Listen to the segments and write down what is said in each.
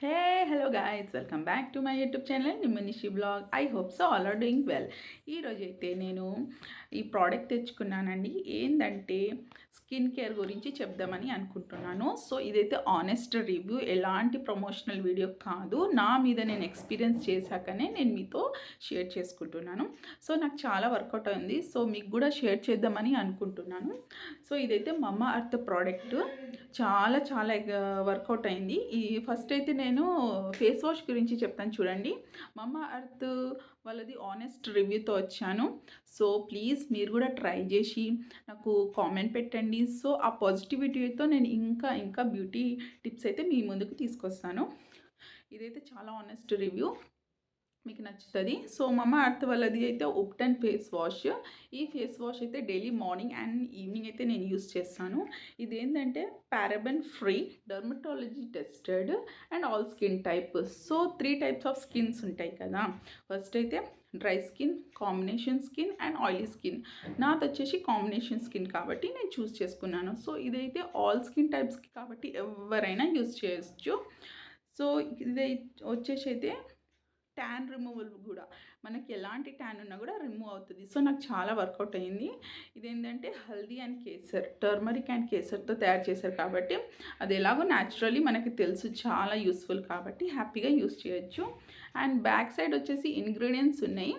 Hey hello guys welcome back to my YouTube channel నిమ్మనిషి blog I hope so all are doing well ఈరోజు అయితే నేను ఈ product తెచ్చుకున్నానండి. ఏంటంటే స్కిన్ కేర్ గురించి చెప్దామని అనుకుంటున్నాను. సో ఇదైతే ఆనెస్ట్ రివ్యూ ఎలాంటి ప్రమోషనల్ వీడియో కాదు. నా మీద నేను ఎక్స్పీరియన్స్ చేశాకనే నేను మీతో షేర్ చేసుకుంటున్నాను. సో నాకు చాలా వర్కౌట్ అయింది. సో మీకు కూడా షేర్ చేద్దామని అనుకుంటున్నాను. సో ఇదైతే మమ్మ అర్త్ ప్రోడక్ట్ చాలా చాలా వర్కౌట్ అయింది. ఈ ఫస్ట్ అయితే నేను ఫేస్ వాష్ గురించి చెప్తాను చూడండి. మమ్మ అర్త్ వాళ్ళది ఆనెస్ట్ రివ్యూతో వచ్చాను. సో ప్లీజ్ మీరు కూడా ట్రై చేసి నాకు కామెంట్ పెట్టండి. సో ఆ పాజిటివిటీతో నేను ఇంకా ఇంకా బ్యూటీ టిప్స్ అయితే మీ ముందుకు తీసుకొస్తాను. ఇదైతే చాలా ఆనెస్ట్ రివ్యూ మీకు నచ్చుతుంది. సో మమ్మ అర్త్ వాళ్ళది అయితే ఉప్టన్ ఫేస్ వాష్. ఈ ఫేస్ వాష్ అయితే డైలీ మార్నింగ్ అండ్ ఈవినింగ్ అయితే నేను యూస్ చేస్తాను. ఇదేంటంటే paraben free dermatology tested and all skin type so three types of skins ఉంటాయి కదా. ఫస్ట్ అయితే dry skin combination skin and oily skin. నాది వచ్చేసి కాంబినేషన్ స్కిన్ కాబట్టి నేను చూస్ చేసుకున్నాను. సో ఇదైతే ఆల్ స్కిన్ టైప్స్కి కాబట్టి ఎవరైనా యూస్ చేయొచ్చు. సో ఇది వచ్చేసి అయితే ట్యాన్ రిమూవల్ కూడా. మనకి ఎలాంటి ట్యాన్ ఉన్నా కూడా రిమూవ్ అవుతుంది. సో నాకు చాలా వర్కౌట్ అయింది. ఇదేంటంటే haldi and kesar turmeric and కేసర్తో తయారు చేశారు కాబట్టి అది ఎలాగో న్యాచురలీ మనకి తెలుసు చాలా యూస్ఫుల్ కాబట్టి హ్యాపీగా యూస్ చేయొచ్చు. అండ్ బ్యాక్ సైడ్ వచ్చేసి ఇంగ్రీడియంట్స్ ఉన్నాయి.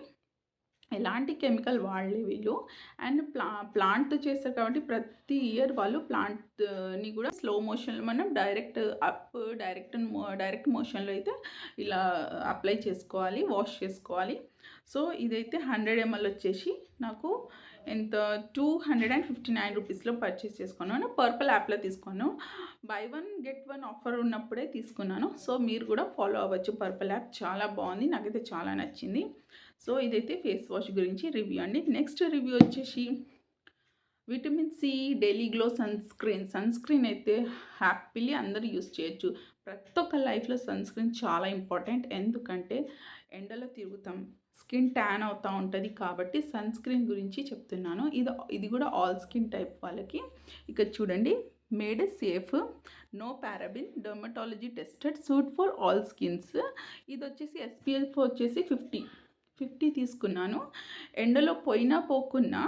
ఎలాంటి కెమికల్ వాడలే వీళ్ళు. అండ్ ప్లా ప్లాంట్ చేస్తారు కాబట్టి ప్రతి ఇయర్ వాళ్ళు ప్లాంట్ని కూడా స్లో మోషన్ మనం డైరెక్ట్ అప్ డైరెక్ట్ డైరెక్ట్ మోషన్లో అయితే ఇలా అప్లై చేసుకోవాలి వాష్ చేసుకోవాలి. సో ఇదైతే హండ్రెడ్ ఎంఎల్ వచ్చేసి నాకు ఎంత? Two hundred and fifty nine రూపీస్లో పర్చేస్ చేసుకున్నాను పర్పుల్ యాప్లో తీసుకున్నాను. Buy one get one offer ఉన్నప్పుడే తీసుకున్నాను. సో మీరు కూడా ఫాలో అవ్వచ్చు. పర్పుల్ యాప్ చాలా బాగుంది. నాకైతే చాలా నచ్చింది. సో ఇదైతే ఫేస్ వాష్ గురించి రివ్యూ అండి. నెక్స్ట్ రివ్యూ వచ్చేసి vitamin C daily glow sunscreen sunscreen అయితే హ్యాపీలీ అందరూ యూస్ చేయొచ్చు. ప్రతి ఒక్క లైఫ్లో సన్ స్క్రీన్ చాలా ఇంపార్టెంట్ ఎందుకంటే ఎండలో తిరుగుతాం. స్కిన్ ట్యాన్ అవుతూ ఉంటుంది కాబట్టి సన్ స్క్రీన్ గురించి చెప్తున్నాను. ఇది ఇది కూడా ఆల్ స్కిన్ టైప్ వాళ్ళకి. ఇక చూడండి made safe no paraben dermatology tested suit for all skins. ఇది వచ్చేసి ఎస్పీఎఫ్ వచ్చేసి ఫిఫ్టీ ఫిఫ్టీ తీసుకున్నాను. ఎండలో పోయినా పోకున్నా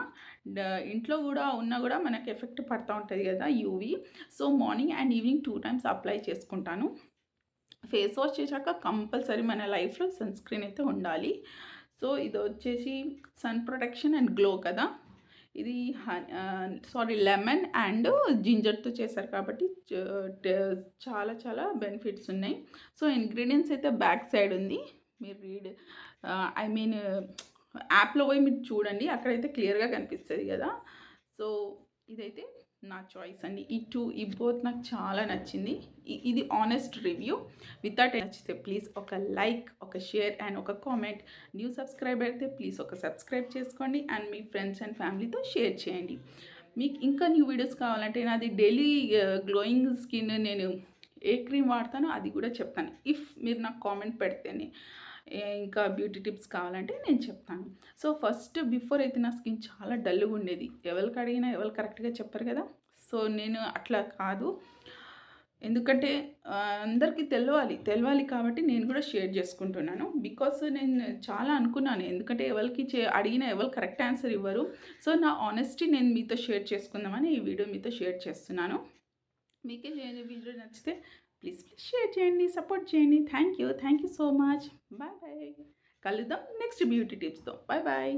ఇంట్లో కూడా ఉన్నా కూడా మనకు ఎఫెక్ట్ పడుతూ ఉంటుంది కదా UV. So morning and evening two times apply చేసుకుంటాను. ఫేస్ వాష్ చేశాక కంపల్సరీ మన లైఫ్లో సన్ స్క్రీన్ అయితే ఉండాలి. సో ఇది వచ్చేసి సన్ ప్రొటెక్షన్ అండ్ గ్లో కదా. ఇది సారీ లెమన్ అండ్ జింజర్తో చేశారు కాబట్టి చాలా చాలా బెనిఫిట్స్ ఉన్నాయి. సో ఇంగ్రీడియంట్స్ అయితే బ్యాక్ సైడ్ ఉంది. మీరు రీడ్ ఐ మీన్ యాప్లో పోయి మీరు చూడండి. అక్కడైతే క్లియర్గా కనిపిస్తుంది కదా. సో ఇదైతే నా చాయిస్ అండి. ఈ టూ ఈ బోత్ నాకు చాలా నచ్చింది. ఇది ఆనెస్ట్ రివ్యూ వితౌట్ నచ్చితే ప్లీజ్ ఒక లైక్ ఒక షేర్ అండ్ ఒక కామెంట్ న్యూ సబ్స్క్రైబ్ అయితే ప్లీజ్ ఒక సబ్స్క్రైబ్ చేసుకోండి అండ్ మీ ఫ్రెండ్స్ అండ్ ఫ్యామిలీతో షేర్ చేయండి. మీకు ఇంకా న్యూ వీడియోస్ కావాలంటే నాది డైలీ గ్లోయింగ్ స్కిన్ నేను ఏ క్రీమ్ వాడతానో అది కూడా చెప్తాను. ఇఫ్ మీరు నాకు కామెంట్ పెడితేనే. ఇంకా బ్యూటీ టిప్స్ కావాలంటే నేను చెప్తాను. సో ఫస్ట్ బిఫోర్ అయితే నా స్కిన్ చాలా డల్గా ఉండేది. ఎవరికి అడిగినా ఎవరు కరెక్ట్గా చెప్పారు కదా. సో నేను అట్లా కాదు. ఎందుకంటే అందరికీ తెలవాలి. తెలవాలి కాబట్టి నేను కూడా షేర్ చేసుకుంటున్నాను. బికాస్ నేను చాలా అనుకున్నాను. ఎందుకంటే ఎవరికి చే అడిగిన ఎవరు కరెక్ట్ ఆన్సర్ ఇవ్వరు. సో నా ఆనెస్టీ నేను మీతో షేర్ చేసుకుందామని ఈ వీడియో మీతో షేర్ చేస్తున్నాను. మీకే వీడియో నచ్చితే ప్లీజ్ ప్లీజ్ షేర్ చేయండి సపోర్ట్ చేయండి. Thank you thank you so much bye bye కలుద్దాం నెక్స్ట్ బ్యూటీ టిప్స్తో బాయ్ బాయ్